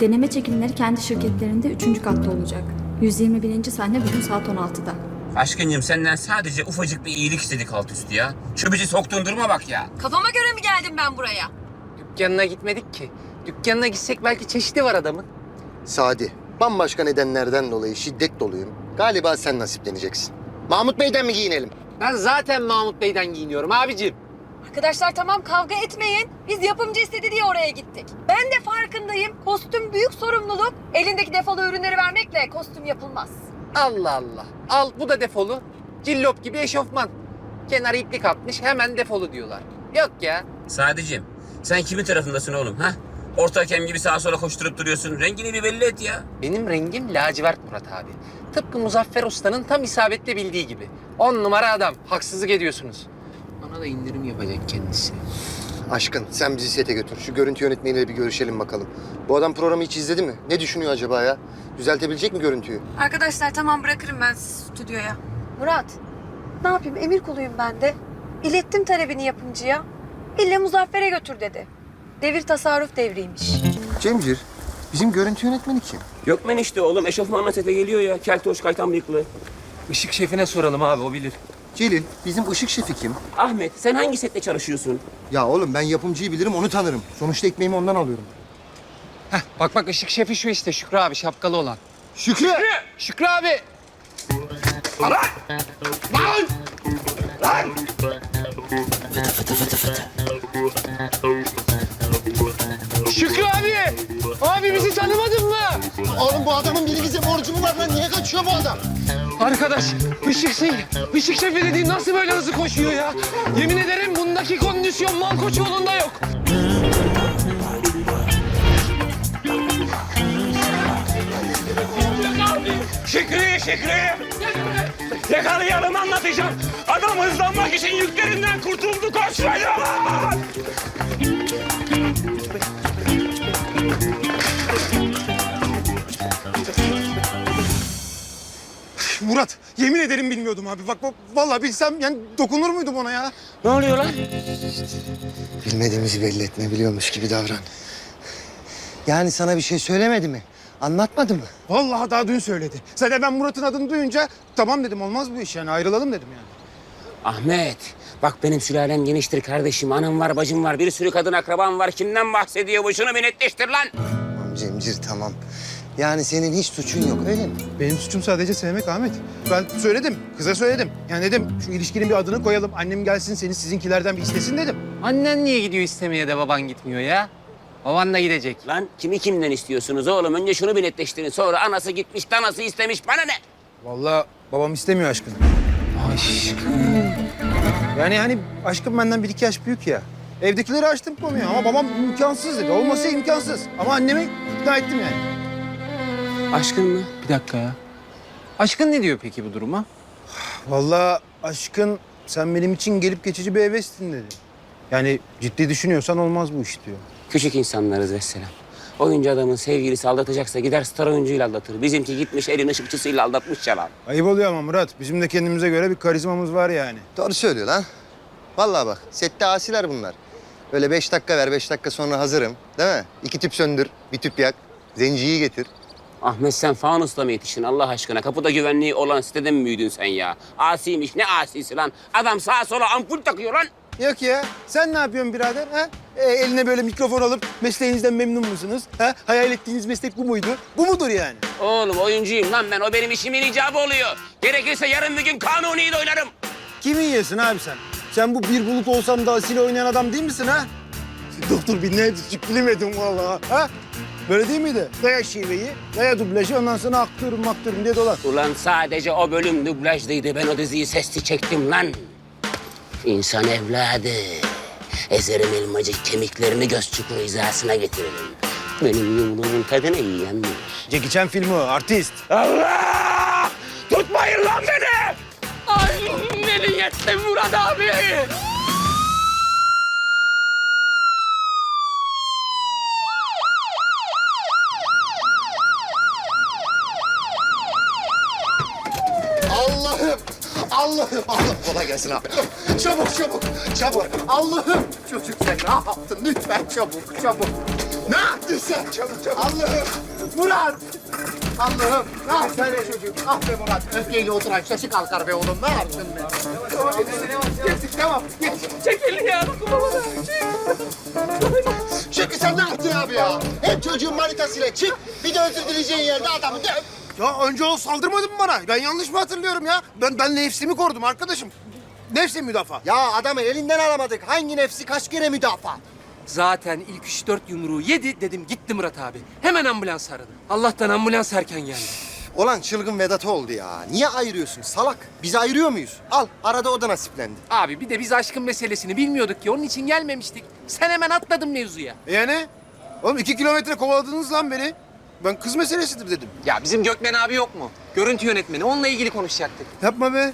Deneme çekimleri kendi şirketlerinde 3. katta olacak. 121. sahne bugün saat 16'da. Aşkıncım senden sadece ufacık bir iyilik istedik alt üstü ya. Şu bizi soktuğun duruma bak ya. Kafama göre mi geldim ben buraya? Dükkanına gitmedik ki. Dükkanına gitsek belki çeşidi var adamın. Sadi, bambaşka nedenlerden dolayı şiddet doluyum. Galiba sen nasipleneceksin. Mahmut Bey'den mi giyinelim? Ben zaten Mahmut Bey'den giyiniyorum abicim. Arkadaşlar tamam kavga etmeyin. Biz yapımcı istedi diye oraya gittik. Ben de farkındayım. Kostüm büyük sorumluluk. Elindeki defolu ürünleri vermekle kostüm yapılmaz. Allah Allah. Al bu da defolu. Cillop gibi eşofman. Kenarı iplik atmış hemen defolu diyorlar. Yok ya. Sadece sen kimin tarafındasın oğlum ha? Orta hakem gibi sağa sola koşturup duruyorsun. Rengini bir belli et ya. Benim rengim lacivert Murat abi. Tıpkı Muzaffer Usta'nın tam isabetle bildiği gibi. On numara adam. Haksızlık ediyorsunuz. Bana da indirim yapacak kendisi. Aşkın sen bizi sete götür. Şu görüntü yönetmeniyle bir görüşelim bakalım. Bu adam programı hiç izledi mi? Ne düşünüyor acaba ya? Düzeltebilecek mi görüntüyü? Arkadaşlar tamam bırakırım ben sizi stüdyoya. Murat ne yapayım emir kuluyum ben de. İlettim talebini yapımcıya. İlle Muzaffer'e götür dedi. Devir tasarruf devriymiş. Cemcir, bizim görüntü yönetmeni kim? Yok ben işte oğlum eşofmanla sete geliyor ya. Keltoş kaytan bıyıklı. Işık şefine soralım abi o bilir. Celil, bizim ışık şefi kim? Ahmet sen hangi sette çalışıyorsun? Ya oğlum ben yapımcıyı bilirim, onu tanırım. Sonuçta ekmeğimi ondan alıyorum. Heh, bak bak ışık şefi şu işte Şükrü abi şapkalı olan. Şükrü! Şükrü abi. Şükrü abi! Abi bizi tanımadın mı? Oğlum bu adamın biri bize borcu mu var lan? Niye kaçıyor bu adam? Arkadaş, ışık ışık şefi dediğin nasıl böyle hızlı koşuyor ya? Yemin ederim bundaki kondisyon Malkoçoğlu'nda yok. Şükrü Şükrü. Yakalayalım anlatacağım. Adam hızlanmak için yüklerinden kurtuldu koşmayın. Murat, yemin ederim bilmiyordum abi. Bak, bak vallahi bilsem yani dokunur muydum ona ya? Ne oluyor lan? Bilmediğimizi belli etme, biliyormuş gibi davran. Yani sana bir şey söylemedi mi? Anlatmadı mı? Vallahi daha dün söyledi. Zaten ben Murat'ın adını duyunca tamam dedim olmaz bu iş yani ayrılalım dedim yani. Ahmet bak benim sülalem geniştir kardeşim. Anam var bacım var bir sürü kadın akraban var. Kimden bahsediyor bu? Şunu bir netleştir lan. Tamam Cemcir tamam. Yani senin hiç suçun yok öyle mi? Benim suçum sadece sevmek Ahmet. Ben söyledim, kıza söyledim. Yani dedim şu ilişkinin bir adını koyalım. Annem gelsin seni sizinkilerden bir istesin dedim. Annen niye gidiyor istemeye de baban gitmiyor ya? Baban da gidecek. Lan kimi kimden istiyorsunuz oğlum? Önce şunu bir netleştirin. Sonra anası gitmiş, danası istemiş. Bana ne? Vallahi babam istemiyor aşkını. Aşkım. Yani hani aşkım benden bir iki yaş büyük ya. Evdekileri açtım konuyu ama babam imkansız dedi. Olmasa imkansız. Ama annemi ikna ettim yani. Aşkın mı? Bir dakika ya. Aşkın ne diyor peki bu duruma? Vallahi aşkın sen benim için gelip geçici bir hevestin dedi. Yani ciddi düşünüyorsan olmaz bu iş diyor. Küçük insanlarız vesselam. Oyuncu adamın sevgilisi aldatacaksa gider star oyuncuyla aldatır. Bizimki gitmiş elin ışıkçısıyla aldatmış yalan. Ayıp oluyor ama Murat. Bizim de kendimize göre bir karizmamız var yani. Doğru söylüyor lan. Vallahi bak sette asiler bunlar. Öyle beş dakika ver, beş dakika sonra hazırım. Değil mi? İki tüp söndür, bir tüp yak. Zenciyi getir. Ahmet sen fanusla mı yetiştin Allah aşkına? Kapıda güvenliği olan sitede mi büyüdün sen ya? Asiymiş ne asisi lan? Adam sağa sola ampul takıyor lan. Yok ya. Sen ne yapıyorsun birader? Ha? E, eline böyle mikrofon alıp mesleğinizden memnun musunuz? Ha? Hayal ettiğiniz meslek bu muydu? Bu mudur yani? Oğlum oyuncuyum lan ben. O benim işimin icabı oluyor. Gerekirse yarın bir gün kanuni de oynarım. Kimi yiyorsun abi sen? Sen bu bir bulut olsam da asil oynayan adam değil misin ha? Doktor bir ne bilemedim vallahi. Ha? Böyle değil miydi? Daya şiveyi, daya dublajı ondan sonra aktörüm aktörüm diye dolan. Ulan sadece o bölüm dublajdıydı. Ben o diziyi sesli çektim lan. İnsan evladı. Ezerim elmacık kemiklerini göz çukuru hizasına getiririm. Benim yumruğumun tadını yiyen bilir. Jackie Chan filmi o, artist. Allah! Tutmayın lan beni! Ay beni yetti Murat abi! Allah'ım! Allah'ım! Allah kolay gelsin abi. Çabuk çabuk çabuk. Allah'ım! Çocuk sen ne yaptın? Lütfen çabuk çabuk. Ne yaptın sen? Çabuk çabuk. Allah'ım. Murat. Allah'ım. Ne yaptın be çocuk? Ah be Murat. Öfkeyle oturan şaşı kalkar be oğlum. Ne yaptın be? Tamam. Geç, tamam. Geç. Çek elini ya. Çünkü sen ne yaptın abi ya? Hem çocuğun manitasıyla çık, bir de özür dileyeceğin yerde adamı döv. Ya önce o saldırmadı mı bana? Ben yanlış mı hatırlıyorum ya? Ben ben nefsimi korudum arkadaşım. Nefsi müdafaa. Ya adamı elinden alamadık. Hangi nefsi kaç kere müdafaa? Zaten ilk üç dört yumruğu yedi dedim gitti Murat abi. Hemen ambulans aradı. Allah'tan ambulans erken geldi. Olan çılgın Vedat oldu ya. Niye ayırıyorsun salak? Biz ayırıyor muyuz? Al arada o da nasiplendi. Abi bir de biz aşkın meselesini bilmiyorduk ki onun için gelmemiştik. Sen hemen atladın mevzuya. E yani? Oğlum iki kilometre kovaladınız lan beni. Ben kız meselesidir dedim. Ya bizim Gökmen abi yok mu? Görüntü yönetmeni. Onunla ilgili konuşacaktık. Yapma be.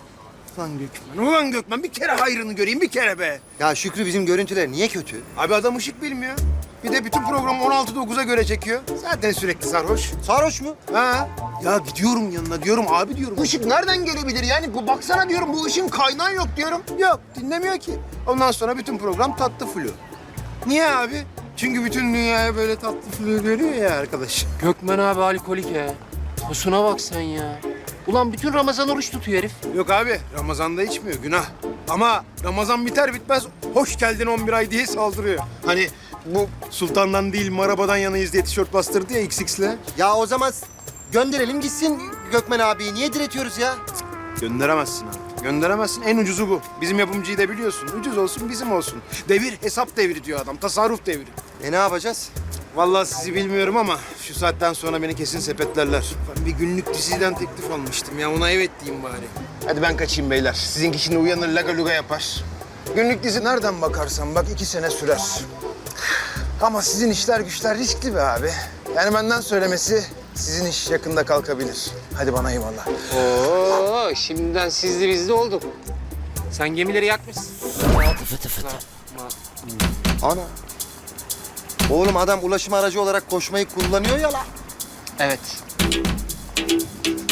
Ulan Gökmen, ulan Gökmen bir kere hayrını göreyim bir kere be. Ya Şükrü bizim görüntüler niye kötü? Abi adam ışık bilmiyor. Bir de bütün programı 16-9'a göre çekiyor. Zaten sürekli sarhoş. Sarhoş mu? Ha? Ya gidiyorum yanına diyorum abi diyorum. Işık nereden gelebilir yani? Bu baksana diyorum bu ışığın kaynağı yok diyorum. Yok dinlemiyor ki. Ondan sonra bütün program tatlı flu. Niye abi? Çünkü bütün dünyaya böyle tatlı flu dönüyor ya arkadaş. Gökmen abi alkolik ya. Tosuna bak sen ya. Ulan bütün Ramazan oruç tutuyor herif. Yok abi Ramazan'da içmiyor günah. Ama Ramazan biter bitmez hoş geldin 11 ay diye saldırıyor. Hani bu sultandan değil marabadan yanayız diye tişört bastırdı ya XX'le. Ya o zaman gönderelim gitsin Gökmen abiyi. Niye diretiyoruz ya? Gönderemezsin abi. Gönderemezsin. En ucuzu bu. Bizim yapımcıyı da biliyorsun. Ucuz olsun bizim olsun. Devir hesap devri diyor adam. Tasarruf devri. E ne yapacağız? Vallahi sizi bilmiyorum ama şu saatten sonra beni kesin sepetlerler. Ben bir günlük diziden teklif almıştım ya. Ona evet diyeyim bari. Hadi ben kaçayım beyler. Sizinki şimdi uyanır laga luga yapar. Günlük dizi nereden bakarsan bak iki sene sürer. Ama sizin işler güçler riskli be abi. Yani benden söylemesi sizin iş yakında kalkabilir. Hadi bana eyvallah. Oo, şimdiden sizli bizli olduk. Sen gemileri yakmışsın. Ana. Oğlum adam ulaşım aracı olarak koşmayı kullanıyor ya la. Evet.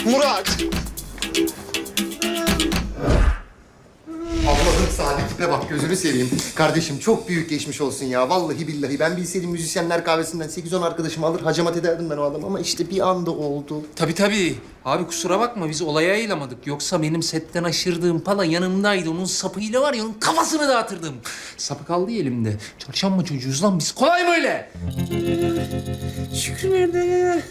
Murat. Sade tipe bak gözünü seveyim. Kardeşim çok büyük geçmiş olsun ya. Vallahi billahi ben bilseydim müzisyenler kahvesinden 8-10 arkadaşımı alır hacamat ederdim ben o adamı ama işte bir anda oldu. Tabii tabii. Abi kusura bakma biz olaya ayılamadık. Yoksa benim setten aşırdığım pala yanımdaydı. Onun sapıyla var ya onun kafasını dağıtırdım. Sapı kaldı elimde. Çarşamba çocuğuyuz lan biz. Kolay böyle. Şükrü nerede?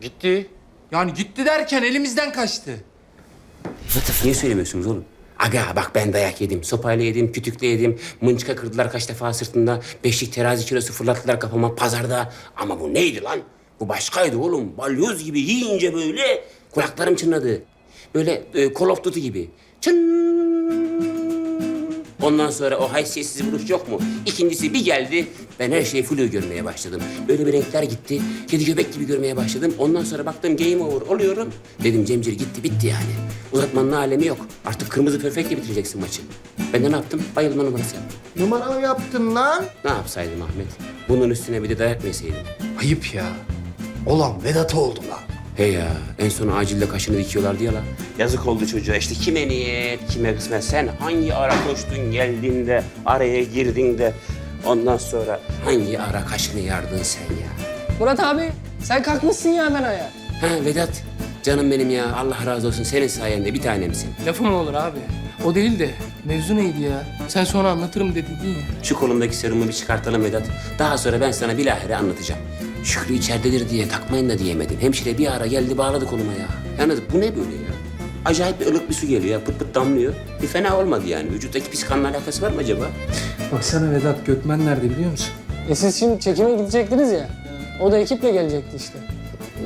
Gitti. Yani gitti derken elimizden kaçtı. Niye söylemiyorsunuz oğlum? Aga bak ben dayak yedim, sopayla yedim, kütükle yedim, mınçka kırdılar kaç defa sırtında, beşlik terazi kilosu fırlattılar kafama pazarda. Ama bu neydi lan? Bu başkaydı oğlum. Balyoz gibi yiyince böyle kulaklarım çınladı. Böyle e, Call of Duty gibi. Çın. Ondan sonra o haysiyetsiz vuruş yok mu? İkincisi bir geldi, ben her şeyi flu görmeye başladım. Böyle bir renkler gitti, kedi göbek gibi görmeye başladım. Ondan sonra baktım game over oluyorum. Dedim Cemcir gitti, bitti yani. Uzatmanın alemi yok. Artık kırmızı perfekle bitireceksin maçı. Ben de ne yaptım? Bayılma numarası yaptım. Numara mı yaptın lan? Ne yapsaydım Ahmet? Bunun üstüne bir de dayak mı yeseydim? Ayıp ya. Olan Vedat oldu lan. He ya, en son acilde kaşını dikiyorlardı ya la. Yazık oldu çocuğa işte kime niyet, kime kısmet. Sen hangi ara koştun geldin de, araya girdin de... Ondan sonra hangi ara kaşını yardın sen ya? Murat abi sen kalkmışsın ya ben ayağa. Ha Vedat, canım benim ya. Allah razı olsun senin sayende bir tanemsin. Lafı mı olur abi? O değil de mevzu neydi ya? Sen sonra anlatırım dedin ya. Şu kolumdaki serumu bir çıkartalım Vedat. Daha sonra ben sana bilahare anlatacağım. Şükrü içeridedir diye takmayın da diyemedim. Hemşire bir ara geldi bağladı koluma ya. Yalnız bu ne böyle ya? Acayip bir ılık bir su geliyor ya. Pıt pıt damlıyor. Bir fena olmadı yani. Vücuttaki pis kanla alakası var mı acaba? Baksana Vedat Gökmen nerede biliyor musun? E siz şimdi çekime gidecektiniz ya. O da ekiple gelecekti işte.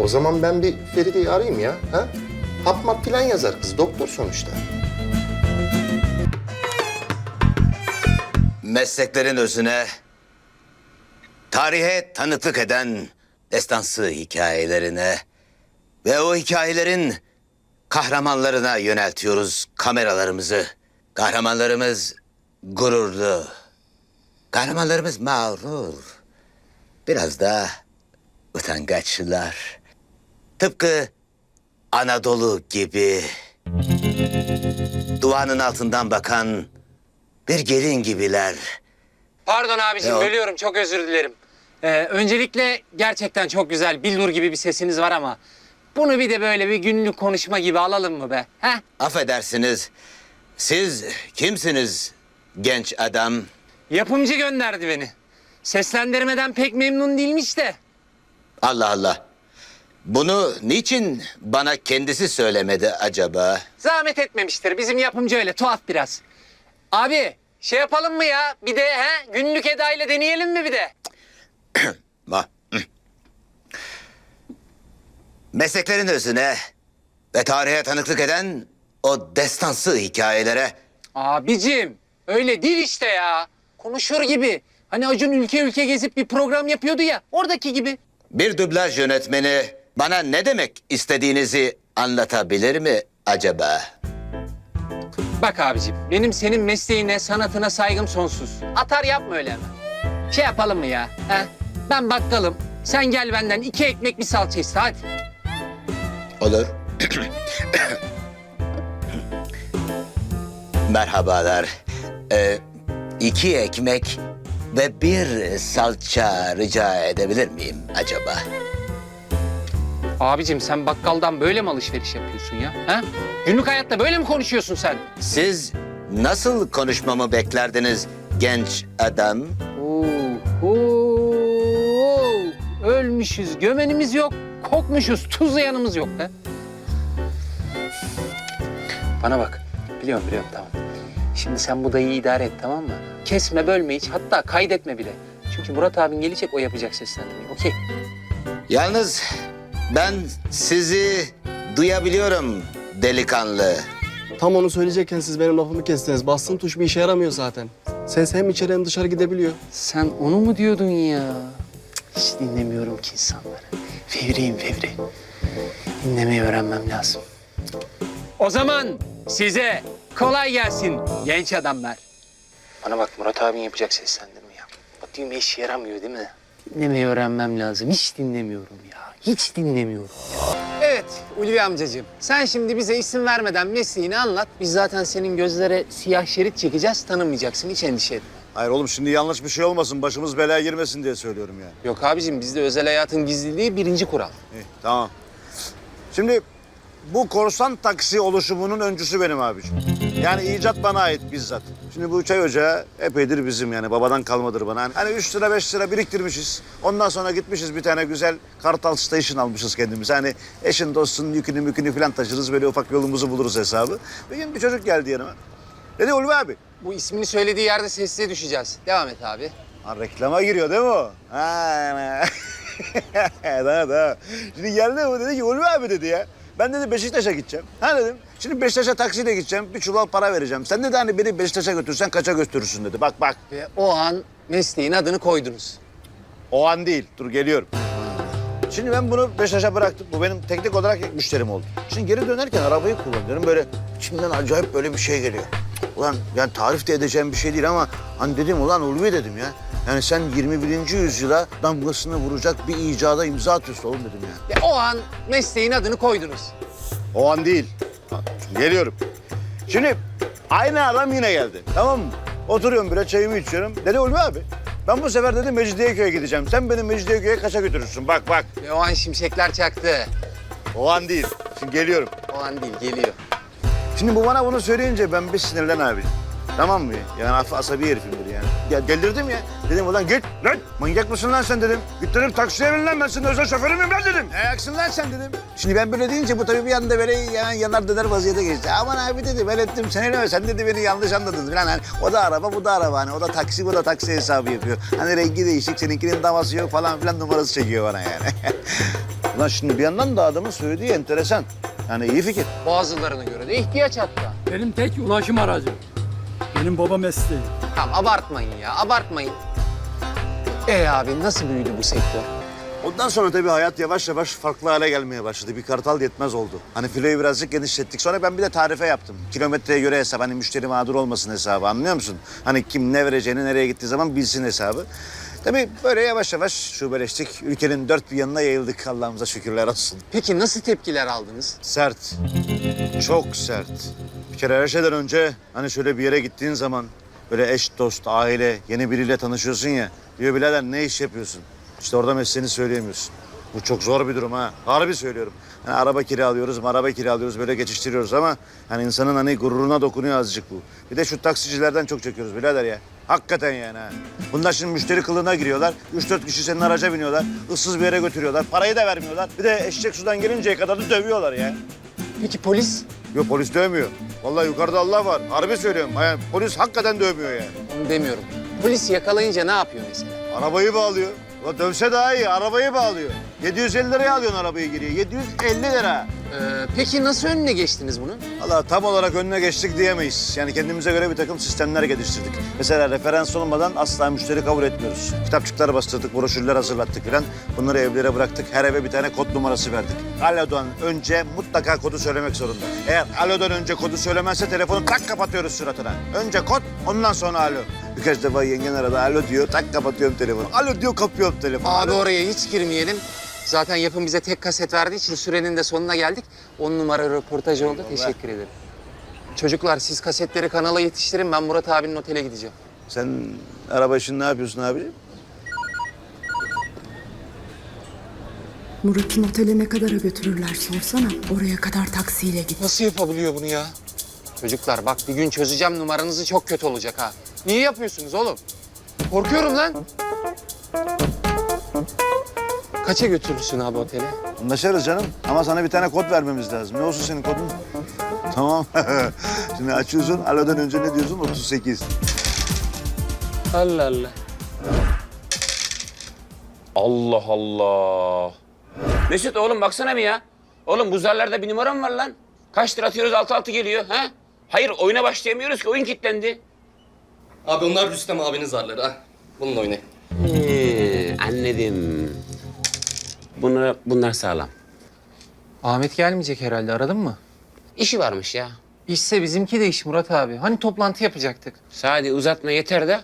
O zaman ben bir Feride'yi arayayım ya. Ha? Hap map falan yazar kız. Doktor sonuçta. mesleklerin özüne, tarihe tanıklık eden destansı hikayelerine ve o hikayelerin kahramanlarına yöneltiyoruz kameralarımızı. Kahramanlarımız gururlu, kahramanlarımız mağrur, biraz da utangaçlılar. Tıpkı Anadolu gibi duvanın altından bakan bir gelin gibiler. Pardon abiciğim Ya. bölüyorum çok özür dilerim. Ee, öncelikle gerçekten çok güzel, billur gibi bir sesiniz var ama... ...bunu bir de böyle bir günlük konuşma gibi alalım mı be? He? Affedersiniz. Siz kimsiniz genç adam? Yapımcı gönderdi beni. Seslendirmeden pek memnun değilmiş de. Allah Allah. Bunu niçin bana kendisi söylemedi acaba? Zahmet etmemiştir. Bizim yapımcı öyle tuhaf biraz. Abi şey yapalım mı ya? Bir de he günlük Eda ile deneyelim mi bir de? Ma. Mesleklerin özüne ve tarihe tanıklık eden o destansı hikayelere Abicim öyle değil işte ya. Konuşur gibi. Hani Acun ülke ülke gezip bir program yapıyordu ya. Oradaki gibi. bir dublaj yönetmeni bana ne demek istediğinizi anlatabilir mi acaba? Bak abicim benim senin mesleğine sanatına saygım sonsuz. Atar yapma öyle hemen. Şey yapalım mı ya? He? Ben bakkalım. Sen gel benden iki ekmek bir salça iste hadi. Olur. Merhabalar. Ee, iki ekmek ve bir salça rica edebilir miyim acaba? Abicim sen bakkaldan böyle mi alışveriş yapıyorsun ya? Ha? Günlük hayatta böyle mi konuşuyorsun sen? Siz nasıl konuşmamı beklerdiniz genç adam? Ölmüşüz, gömenimiz yok, kokmuşuz, tuzlayanımız yok be. Bana bak, biliyorum biliyorum tamam. Şimdi sen bu dayıyı idare et tamam mı? Kesme, bölme hiç, hatta kaydetme bile. Çünkü Murat abin gelecek, o yapacak seslendirmeyi. Okey. Yalnız ben sizi duyabiliyorum delikanlı. Tam onu söyleyecekken siz benim lafımı kestiniz. Bastığın tuş bir işe yaramıyor zaten. Ses hem içeri hem dışarı gidebiliyor. Sen onu mu diyordun ya? Hiç dinlemiyorum ki insanları. Fevriyim fevri. Dinlemeyi öğrenmem lazım. O zaman size kolay gelsin genç adamlar. Bana bak Murat abin yapacak seslendirme ya. Bakayım iş yaramıyor değil mi? Dinlemeyi öğrenmem lazım. Hiç dinlemiyorum ya. Hiç dinlemiyorum. Evet Ulvi amcacığım. Sen şimdi bize isim vermeden mesleğini anlat. Biz zaten senin gözlere siyah şerit çekeceğiz. Tanımayacaksın. Hiç endişe etme. Hayır oğlum şimdi yanlış bir şey olmasın. Başımız belaya girmesin diye söylüyorum yani. Yok abicim bizde özel hayatın gizliliği birinci kural. İyi, tamam. Şimdi bu korsan taksi oluşumunun öncüsü benim abiciğim. Yani icat bana ait bizzat. Şimdi bu çay ocağı epeydir bizim yani babadan kalmadır bana. Hani üç lira beş lira biriktirmişiz. Ondan sonra gitmişiz bir tane güzel Kartal Station almışız kendimize. Hani eşin dostun yükünü mükünü falan taşırız böyle ufak yolumuzu buluruz hesabı. Bir gün bir çocuk geldi yanıma. Dedi Ulvi abi. Bu ismini söylediği yerde sessize düşeceğiz. Devam et abi. Ha, reklama giriyor değil mi o? Ha, tamam tamam. Şimdi geldi o dedi ki Ulvi abi dedi ya. Ben dedi Beşiktaş'a gideceğim. Ha dedim. Şimdi Beşiktaş'a taksiyle gideceğim. Bir çuval para vereceğim. Sen dedi hani beni Beşiktaş'a götürsen kaça götürürsün dedi. Bak bak. Ve o an mesleğin adını koydunuz. O an değil. Dur geliyorum. Şimdi ben bunu Beşiktaş'a bıraktım. Bu benim teknik olarak müşterim oldu. Şimdi geri dönerken arabayı kullanıyorum. Böyle içimden acayip böyle bir şey geliyor. Ulan yani tarif de edeceğim bir şey değil ama hani dedim ulan Ulvi dedim ya. Yani sen 21. yüzyıla damgasını vuracak bir icada imza atıyorsun oğlum dedim ya. Ve o an mesleğin adını koydunuz. O an değil. Ha, Şimdi geliyorum. Şimdi aynı adam yine geldi. Tamam mı? Oturuyorum böyle çayımı içiyorum. Dedi Ulvi abi ben bu sefer dedi Mecidiyeköy'e gideceğim. Sen beni Mecidiyeköy'e kaça götürürsün? Bak bak. Ve o an şimşekler çaktı. O an değil. Şimdi geliyorum. O an değil, geliyor. Şimdi bu bana bunu söyleyince ben bir sinirlen abi. Tamam mı? Yani af asabi herifimdir yani. Ya delirdim ya. Dedim ulan git lan. Manyak mısın lan sen dedim. Git dedim taksiye bin lan ben senin özel şoförümüm ben dedim. Ne ayaksın lan sen dedim. Şimdi ben böyle deyince bu tabii bir anda böyle yani yanar döner vaziyete geçti. Aman abi dedi ben ettim seni ne sen dedi beni yanlış anladın falan. Hani, o da araba bu da araba hani o da taksi bu da taksi hesabı yapıyor. Hani rengi değişik seninkinin davası yok falan filan numarası çekiyor bana yani. ulan şimdi bir yandan da adamın söylediği enteresan. Yani iyi fikir. Bazılarına göre de ihtiyaç hatta. Benim tek ulaşım aracım. Benim baba mesleği. Tamam abartmayın ya, abartmayın. E abi nasıl büyüdü bu sektör? Ondan sonra tabii hayat yavaş yavaş farklı hale gelmeye başladı. Bir kartal yetmez oldu. Hani filoyu birazcık genişlettik. Sonra ben bir de tarife yaptım. Kilometreye göre hesap. Hani müşteri mağdur olmasın hesabı anlıyor musun? Hani kim ne vereceğini nereye gittiği zaman bilsin hesabı. Tabii böyle yavaş yavaş şubeleştik. Ülkenin dört bir yanına yayıldık Allah'ımıza şükürler olsun. Peki nasıl tepkiler aldınız? Sert. Çok sert. Bir kere her şeyden önce hani şöyle bir yere gittiğin zaman böyle eş, dost, aile, yeni biriyle tanışıyorsun ya. Diyor birader ne iş yapıyorsun? İşte orada mesleğini söyleyemiyorsun. Bu çok zor bir durum ha. Harbi söylüyorum. Hani araba kiralıyoruz, araba kiralıyoruz, böyle geçiştiriyoruz ama hani insanın hani gururuna dokunuyor azıcık bu. Bir de şu taksicilerden çok çekiyoruz birader ya. Hakikaten yani ha. Bunlar şimdi müşteri kılığına giriyorlar. Üç dört kişi senin araca biniyorlar. ıssız bir yere götürüyorlar. Parayı da vermiyorlar. Bir de eşek sudan gelinceye kadar da dövüyorlar ya. Peki polis? Yok polis dövmüyor. Vallahi yukarıda Allah var. Harbi söylüyorum. Yani polis hakikaten dövmüyor yani. Onu demiyorum. Polis yakalayınca ne yapıyor mesela? Arabayı bağlıyor. Ulan dövse daha iyi. Arabayı bağlıyor. 750 liraya alıyorsun arabayı geriye. 750 lira. Ee, peki nasıl önüne geçtiniz bunun? Valla tam olarak önüne geçtik diyemeyiz. Yani kendimize göre bir takım sistemler geliştirdik. Mesela referans olmadan asla müşteri kabul etmiyoruz. Kitapçıklar bastırdık, broşürler hazırlattık filan. Bunları evlere bıraktık. Her eve bir tane kod numarası verdik. Alo'dan önce mutlaka kodu söylemek zorunda. Eğer Alo'dan önce kodu söylemezse telefonu tak kapatıyoruz suratına. Önce kod, ondan sonra Alo. Birkaç defa yengen arada Alo diyor, tak kapatıyorum telefonu. Alo diyor, kapıyorum telefonu. Abi Alo. oraya hiç girmeyelim. Zaten yapım bize tek kaset verdiği için sürenin de sonuna geldik. On numara röportaj oldu. Teşekkür ederim. Çocuklar siz kasetleri kanala yetiştirin. Ben Murat abinin otele gideceğim. Sen araba işini ne yapıyorsun abiciğim? Murat'ın otele ne kadara götürürler sorsana. Oraya kadar taksiyle git. Nasıl yapabiliyor bunu ya? Çocuklar bak bir gün çözeceğim numaranızı çok kötü olacak ha. Niye yapıyorsunuz oğlum? Korkuyorum lan. Kaça götürürsün abi otele? Anlaşırız canım ama sana bir tane kod vermemiz lazım. Ne olsun senin kodun? Tamam. Şimdi açıyorsun. Alo'dan önce ne diyorsun? 38. Allah Allah. Allah Allah. Mesut oğlum baksana bir ya. Oğlum bu zarlarda bir numaram var lan. Kaç lira atıyoruz altı altı geliyor ha? Hayır oyuna başlayamıyoruz ki oyun kilitlendi. Abi onlar Rüstem abinin zarları ha. Bununla oynayın. He, anladım. Bunlar, bunlar sağlam. Ahmet gelmeyecek herhalde aradın mı? İşi varmış ya. İşse bizimki de iş Murat abi. Hani toplantı yapacaktık. Sadi uzatma yeter de.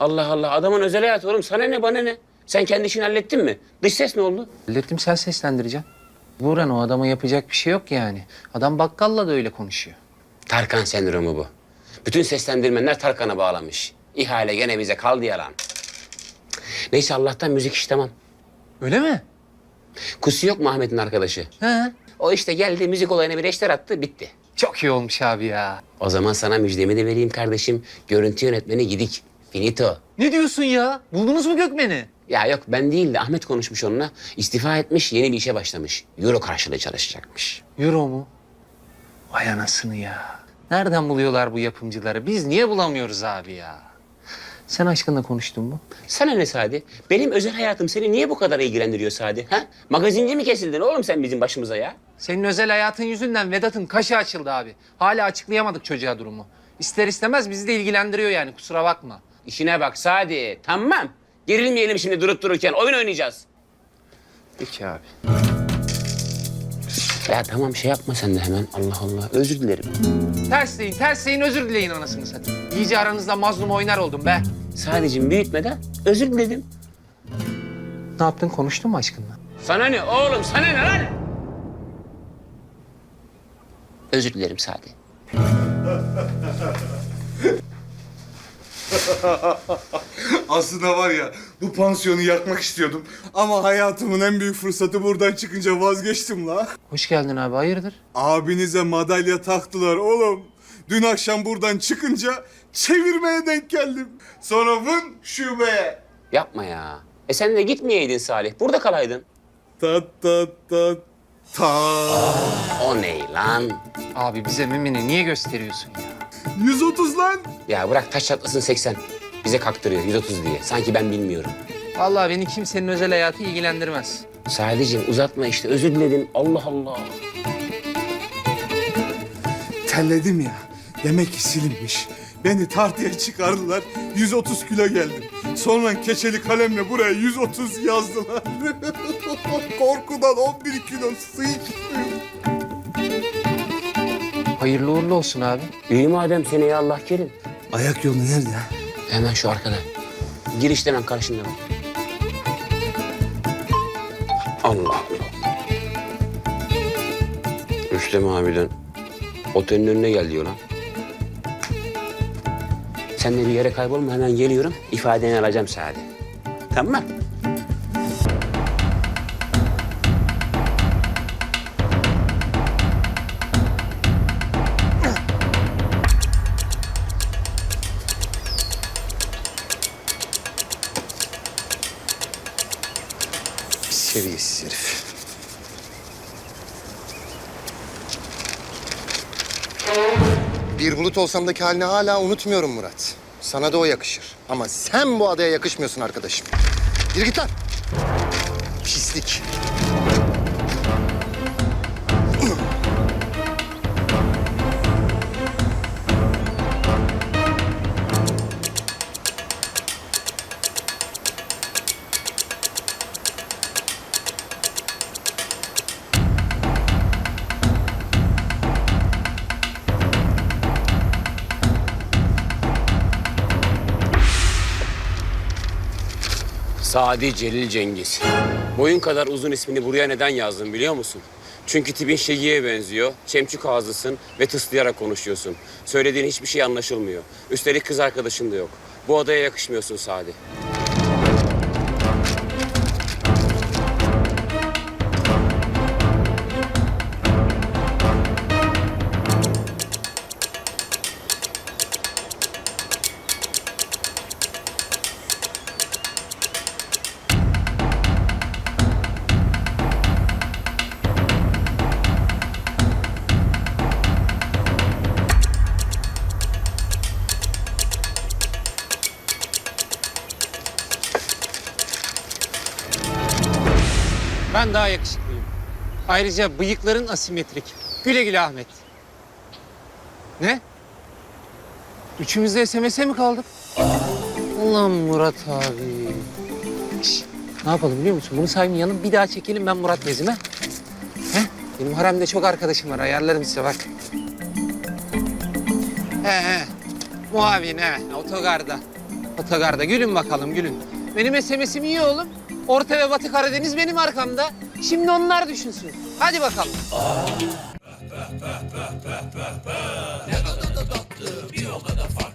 Allah Allah adamın özel hayatı oğlum sana ne bana ne? Sen kendi işini hallettin mi? Dış ses ne oldu? Hallettim sen seslendireceksin. Buran o adama yapacak bir şey yok yani. Adam bakkalla da öyle konuşuyor. Tarkan sendromu bu. Bütün seslendirmenler Tarkan'a bağlamış. İhale gene bize kaldı yalan. Neyse Allah'tan müzik iş tamam. Öyle mi? Kusi yok mu Ahmet'in arkadaşı? He. O işte geldi müzik olayına bir eşler attı bitti. Çok iyi olmuş abi ya. O zaman sana müjdemi de vereyim kardeşim. Görüntü yönetmeni gidik. Finito. Ne diyorsun ya? Buldunuz mu Gökmen'i? Ya yok ben değil de Ahmet konuşmuş onunla. İstifa etmiş yeni bir işe başlamış. Euro karşılığı çalışacakmış. Euro mu? Vay anasını ya. Nereden buluyorlar bu yapımcıları? Biz niye bulamıyoruz abi ya? Sen aşkınla konuştun mu? Sana ne Sadi? Benim özel hayatım seni niye bu kadar ilgilendiriyor Sadi? Ha? Magazinci mi kesildin oğlum sen bizim başımıza ya? Senin özel hayatın yüzünden Vedat'ın kaşı açıldı abi. Hala açıklayamadık çocuğa durumu. İster istemez bizi de ilgilendiriyor yani kusura bakma. İşine bak Sadi. Tamam. Gerilmeyelim şimdi durup dururken. Oyun oynayacağız. Peki abi. Ya tamam şey yapma sen de hemen. Allah Allah. Özür dilerim. Tersleyin, tersleyin özür dileyin anasını satayım. İyice aranızda mazlum oynar oldum be. Sadece büyütmeden özür diledim. Ne yaptın konuştun mu aşkınla? Sana ne oğlum sana ne lan? Özür dilerim Sadi. Aslında var ya bu pansiyonu yakmak istiyordum. Ama hayatımın en büyük fırsatı buradan çıkınca vazgeçtim la. Hoş geldin abi hayırdır? Abinize madalya taktılar oğlum. Dün akşam buradan çıkınca çevirmeye denk geldim. Sonra vın şubeye. Yapma ya. E sen de gitmeyeydin Salih. Burada kalaydın. Ta ta ta ta. O ne lan? Abi bize mimini niye gösteriyorsun ya? 130 lan. Ya bırak taş çatlasın 80. Bize kaktırıyor 130 diye. Sanki ben bilmiyorum. Vallahi beni kimsenin özel hayatı ilgilendirmez. Sadece uzatma işte özür diledim. Allah Allah. Terledim ya. Demek ki silinmiş. Beni tartıya çıkardılar. 130 kilo geldim. Sonra keçeli kalemle buraya 130 yazdılar. Korkudan 11 kilo su içtim. Hayırlı uğurlu olsun abi. İyi madem seneye Allah kerim. Ayak yolu nerede? Hemen şu arkada. Girişten hemen karşında bak. Allah Allah. Rüstem abiden otelin önüne gel diyor lan. Sen de bir yere kaybolma hemen geliyorum. İfadeni alacağım Sadi. Tamam mı? Olsamdaki halini hala unutmuyorum Murat. Sana da o yakışır. Ama sen bu adaya yakışmıyorsun arkadaşım. Yürü git lan. Pislik. Sadi Celil Cengiz. Boyun kadar uzun ismini buraya neden yazdım biliyor musun? Çünkü tipin Şegi'ye benziyor, çemçük ağzısın ve tıslayarak konuşuyorsun. Söylediğin hiçbir şey anlaşılmıyor. Üstelik kız arkadaşın da yok. Bu adaya yakışmıyorsun Sadi. Ayrıca bıyıkların asimetrik. Güle güle Ahmet. Ne? Üçümüz de SMS'e mi kaldık? Ulan Murat abi. Şş, ne yapalım biliyor musun? Bunu saymayalım. Bir daha çekelim ben Murat bezime. He? Benim haremde çok arkadaşım var. Ayarlarım size bak. He he. Muavin he. Otogarda. Otogarda. Gülün bakalım gülün. Benim SMS'im iyi oğlum. Orta ve Batı Karadeniz benim arkamda. Şimdi onlar düşünsün. Hadi bakalım. Ne kadar da tatlı bir o kadar farklı.